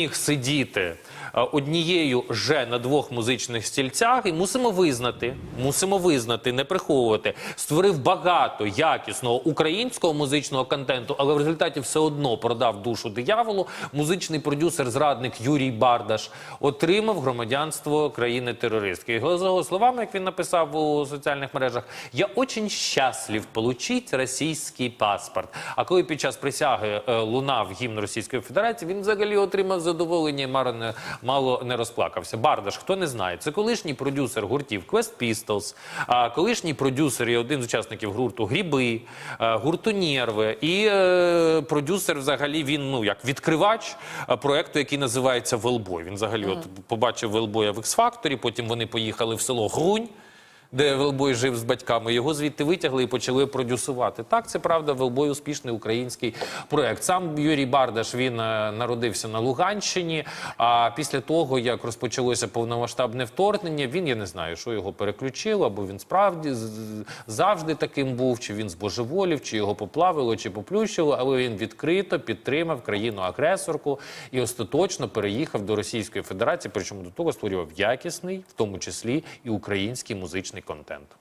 міг сидіти е, однією же на двох музичних стільцях, і мусимо визнати, мусимо визнати, не приховувати. Створив багато якісного українського музичного контенту, але в результаті все одно продав душу дияволу. Музичний продюсер, зрадник Юрій Бардаш отримав громадянство країни-терористки. Його за його словами, як він написав у соціальних мережах, я очень щаслив получить російський паспорт. А коли під час присяги е, лунав гімн Російської Федерації, він взагалі отримав задоволення і мало не, розплакався. Бардаш, хто не знає, це колишній продюсер гуртів Quest Pistols, колишній продюсер і один з учасників гурту Гріби, гурту Нерви і е, продюсер, взагалі, він ну як відкривач проекту, який називається Велбой. Він взагалі от побачив Велбоя в X-Factor, потім вони поїхали в село Грунь де Велбой жив з батьками. Його звідти витягли і почали продюсувати. Так, це правда, Велбой успішний український проект. Сам Юрій Бардаш він е, народився на Луганщині. А після того, як розпочалося повномасштабне вторгнення, він я не знаю, що його переключило, або він справді завжди таким був, чи він збожеволів, чи його поплавило, чи поплющило, але він відкрито підтримав країну-агресорку і остаточно переїхав до Російської Федерації. Причому до того створював якісний, в тому числі і український музичний content.